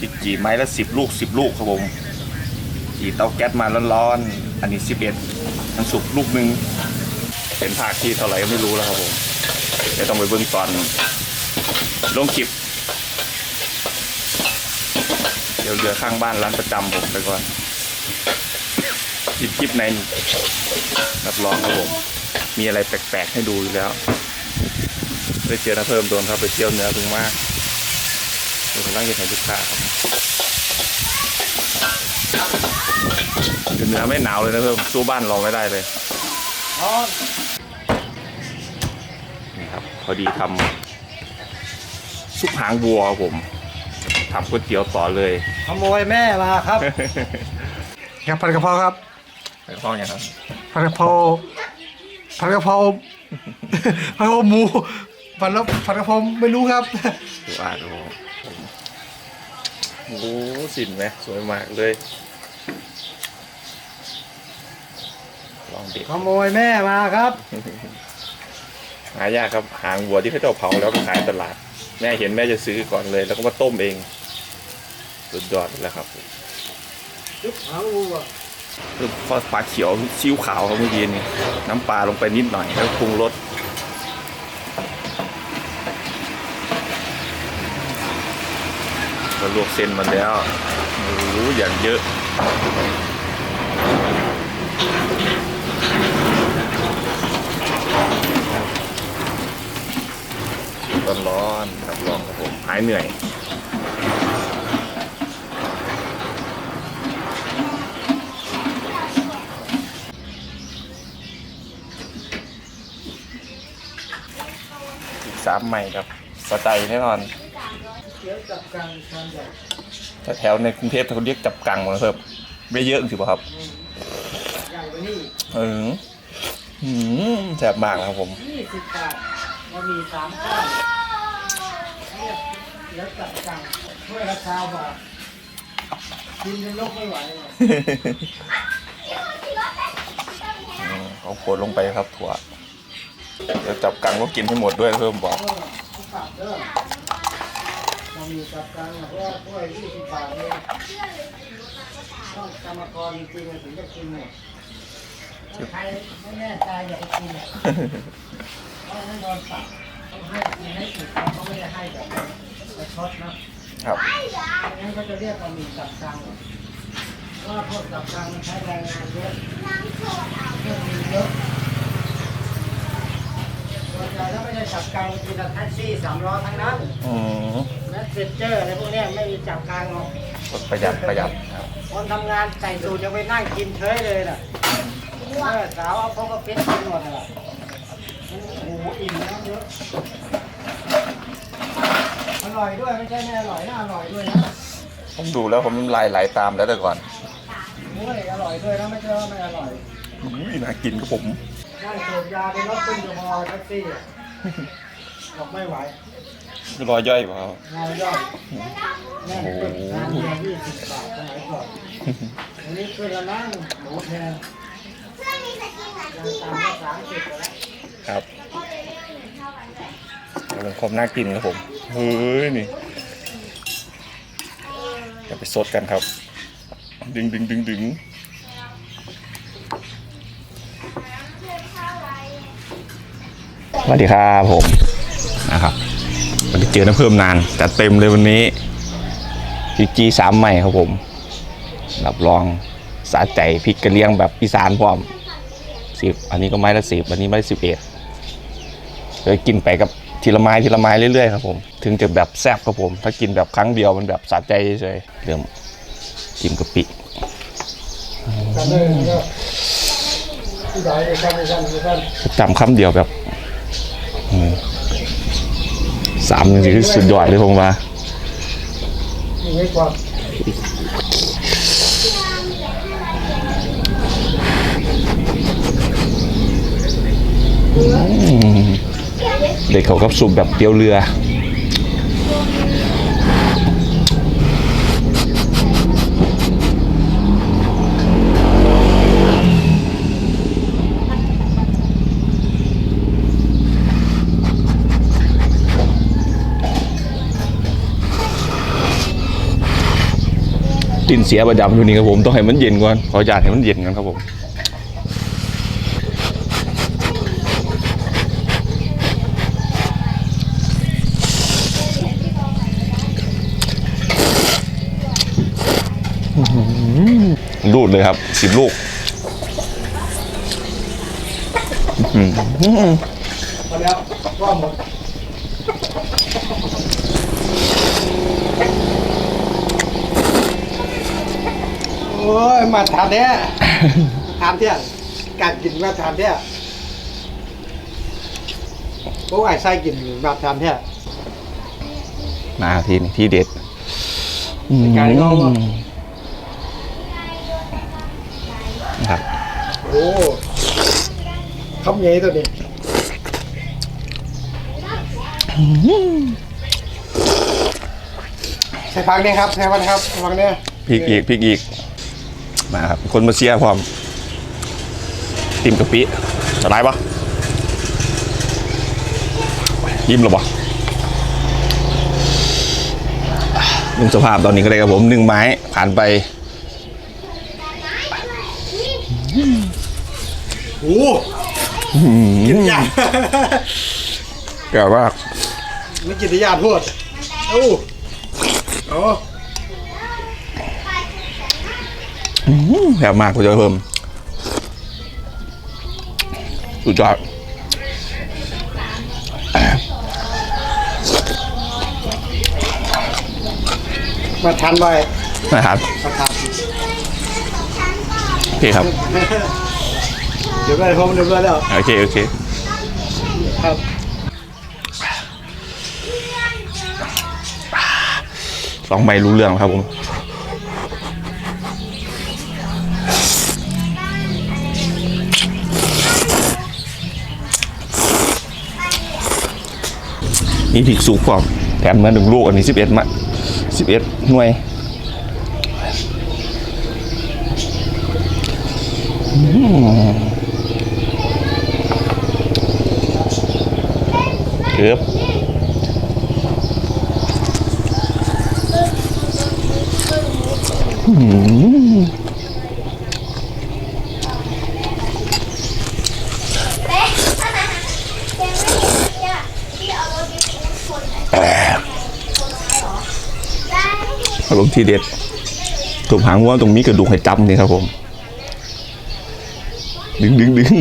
จีจีไม้ละสิบลูกสิบลูกครับผมจีเตาแก๊สมาร้อนๆอันนี้สิบเอ็ดมันสุกลูกหนึ่งเป็นภาคที่เท่าไหร่ก็ไม่รู้แล้วครับผมเดี๋ยวต้องไปเบิ่งตอนลงคลิปเดี๋ยวเรือข้างบ้านร้านประจำผมไปก่อนคลิปคลิปในรับรองครับผมมีอะไรแปลกๆให้ดูอยู่แล้วได้เจอนะเพิ่มโดนครับไปเที่ยวเหนือถึงมาก ผมร่างเย็นให้ลูกค้าครับอยู่เหนือไม่หนาวเลยนะเพิ่มสู้บ้านเราไม่ได้เลยนี่ครับ พอดีทำซุปหางวัวครับผมทำก๋วยเตี๋ยวต่อเลยขโมยแม่มาครับครับผัดกะเพราครับไปฟ้องอย่างครับผัดกะเพราผัดกะเพราผัดกะเพราหมูผัดแล้วผัดกะเพราไม่รู้ครับดูอ่านโอ้ โหโอ้โหสินไหมสวยมากเลย ลองเด็ดขโมยแม่มาครับ หายากครับหางวัวที่เขาเจ้าเผาแล้วก็ขายตลาด แม่เห็นแม่จะซื้อก่อนเลย แล้วก็มาต้มเองสุดยอดแล้วครับยุบหางวัวคือปลาเขียวซีอิ๊วขาวครับเมื่อกี้นี่น้ำปลาลงไปนิดหน่อยแล้วปรุงรส ก็ลวกเส้นมาแล้วโอ้โหอย่างเยอะร้อนๆครับลองครับผมหายเหนื่อยสามใหม่ครับสไตล์แน่นอน เดี๋ยวจับกลางชามใหญ่แถวๆในกรุงเทพเขาเรียกจับกังมาเพิ่มไม่เยอะถือป่ะครับใหญ่กว่านี้เออหืมแสบมากนะครับผมยี่สิบบาทบะหมี่สามข้าวเนี่ยเดี๋ยวจับกลางถ้วยละชาวบาทกินจนลกไม่ไหวเลยอืมเขาโขดลงไปครับถั่วเดี๋ยวจับกังก็กินให้หมดด้วยเพิ่มบอก เออทุกบาทเด้อ บะหมี่จับกางเนี่ยเพราะว่าถ้วยยี่สิบบาทเองต้องกรรมกรจริงๆถึงจะกินหมดถ้าใครไม่แน่ใจอย่าไปกินอะเขาให้โดนปรับต้องให้กินให้ถูกต้องเขาไม่ได้ให้แบบประชดนะครับงั้นก็จะเรียกว่ามีจับกังเพราะว่าพวกจับกังใช้แรงงานเยอะเครื่องมือเยอะ ญ่ถ้าไม่ได้จับกังกินแต่แท็กซี่สามล้อทั้งนั้นอืมแมสเซนเจอร์อะไรพวกเนี้ยไม่มีจับกังหรอกประหยัดประหยัดครับคนทำงานใส่สูตรยังไปนั่งกินเฉยเลยน่ะเออสาวเอาพวกกระปิดกินหมดเลยโอ้โหอิ่มน้ำเยอะอร่อยด้วยไม่ใช่ไม่อร่อยน่าอร่อยด้วยนะผมดูแล้วผมน้ำลายไหลตามแล้วแต่ก่อน โอ้ยอร่อยด้วยนะไม่ใช่ว่าไม่อร่อยอุ้ยน่ากินครับผม นั่งสูบยาในรถตึ้งจะพอแท็กซี่อะบอกไม่ไหวรอยย่อยเปล่า งานยอดแม่งตึ้งงานเดียวยี่สิบบาทสมัยก่อนอันนี้ขึ้นแล้วนั่งหมูแพงยังต่ำก็สามสิบแล้วครับเป็นความน่ากินครับผม เฮ้ยนี่เดี๋ยวไปสดกันครับ ดึงดึงดึงดึง วัสดีครับผมนะครับวันนี้เจอน้ำเพิ่มนานจัดเต็มเลยวันนี้พีจีสามใหม่ครับผม รับรองสาใจพริกกระเลียงแบบอีสานพร้อมสิบอันนี้ก็ไม้ละสิบอันนี้ไม้ละสิบเอ็ดเลยกินไปกับทีละไม้ทีละไม้เรื่อยๆครับผม ถึงจะแบบแซ่บครับผม ถ้ากินแบบครั้งเดียวมันแบบสะใจเฉยๆเริ่มจิ้มกะปิกันเลยก็ที่ไหนไปกันไปกันไปกันจำคำเดียวแบบอืม สามนี่คือสุดยอดเลยผมว่าเด็กเขากับซุปแบบเปรี้ยวเรือ ดินเสียประจำอยู่นี่ครับผมต้องให้มันเย็นก่อนขออนุญาตให้มันเย็นกันครับผมรูดเลยครับสิบลูกพอแล้วว่าหมด ยมาทานแท้ทานเที่ยการกินมาทานแท้โอ้ไอ้ไส้กินมาทานแท้มาทีนี้ที่เด็ดไก่ก็ว่านะครับโอ้คำใหญ่ตัวนี้ใส่ฟังเนี่ยครับใส่ฟังครับใส่ฟังเนี่ยพริกอีกพริกอีก มาครับ คนมาเชียร์พร้อมติมกะปิจะได้ปะยิ้มหรอปะลุงสภาพตอนนี้ก็ได้ครับผมหนึ่งไม้ผ่านไปโอ้กินยากแก่มากไม่กินยากโทษโอ้โอ้ แก่มากคุณจะเพิ่มสุดยอดมาทันไปนะครับมาทันโอเคครับ เดี๋ยวไปพร้อมเดี๋ยวไปแล้ว โอเค โอเค ครับสองใบรู้เรื่องครับผม มีพริกสุกพร้อมแถมมาหนึ่งลูกอันนี้สิบเอ็ดมาสิบเอ็ดหน่วยอืมเกือบเป๊ะเจ๊ไม่ได้เนี่ยที่เอารถไปทิ้งคนไหนได้ อารมณ์ทีเด็ดถูกหางวัวตรงนี้กระดูกให้จับนี่ครับผม ดึงดึงดึง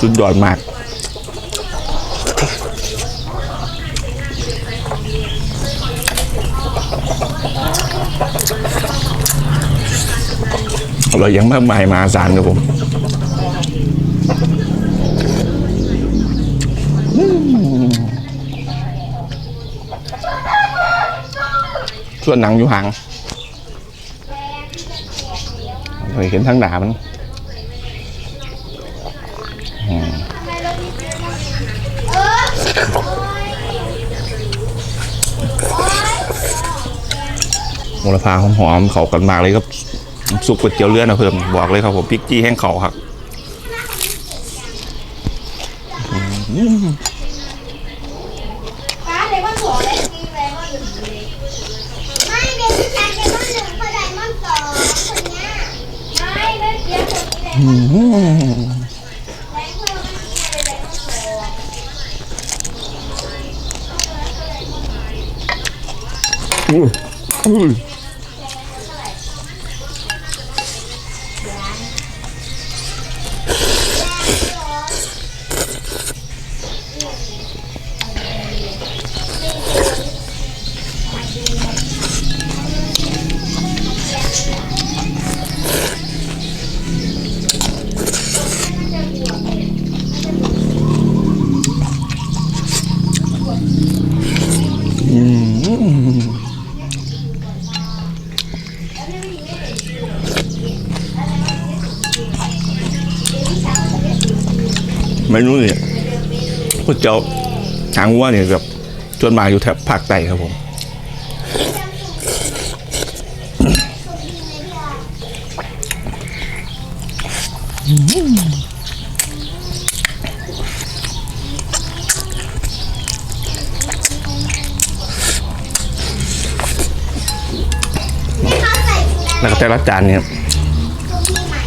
สุดยอดมากเรายังมากมายมาศาลครับผม ส่วนหนังอยู่ห่างเราเห็นทั้งหนามันมูลค่าหอมๆเขากันมากเลยครับซุปก๋วยเตี๋ยวเรือนะเพิ่มบอกเลยครับผมพริกจี้แห้งเขาครับ ป้าเดมอนสองได้กินไดมอนหนึ่งเลยไม่เดมอนชายเดมอนหนึ่งพอไดมอนสองคนเนี้ยไม่ไม่เดี๋ ยวค ไมนแรงเพิ่มไม่ได้ไดมอนสองอุ้ยอุ้ยไม่รู้เนี่ยพวกเจ้าหางวัวเนี่ยแบบจนมาอยู่แถบภาคใต้ครับผม แล้วก็แต่ละจานเนี่ย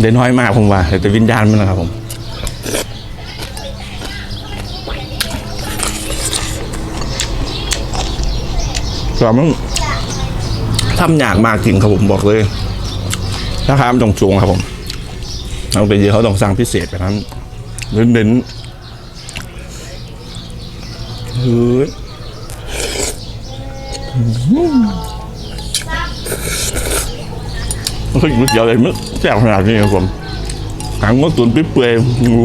เด่นน้อยมากผมว่าแต่วิญญาณมันนะครับผมก็มันทำยากมากจริงครับผมบอกเลยราคามันต้องสูงครับผมเอาไปเยอะเขาต้องสั่งพิเศษไปนั้นเน้นเน้นๆเฮ้ย มันก็อยู่เดียวเลยมึกแซ่บขนาดนี้ครับผมหางก็ตุนเปื่อยๆโอ้โห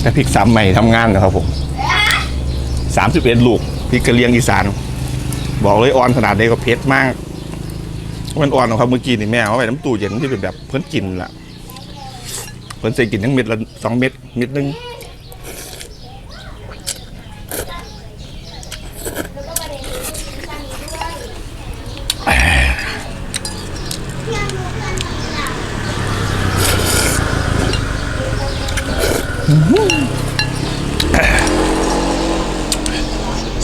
แต่พริกสามใหม่ทำงานนะครับผมสามสิบเอ็ดลูกพริกกระเลียงอีสาน บอกเลยอ่อนขนาดนี้ก็เผ็ดมาก มันอ่อนนะครับเมื่อกี้นี่แม่เอาไปน้ำตู้เย็นที่เป็นแบบเพิ่นกินล่ะ เพิ่นใส่กินทั้งเม็ดละสองเม็ดเม็ดหนึ่ง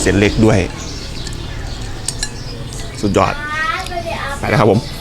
เส้นเล็กด้วย สุดยอด ไปแล้วครับผม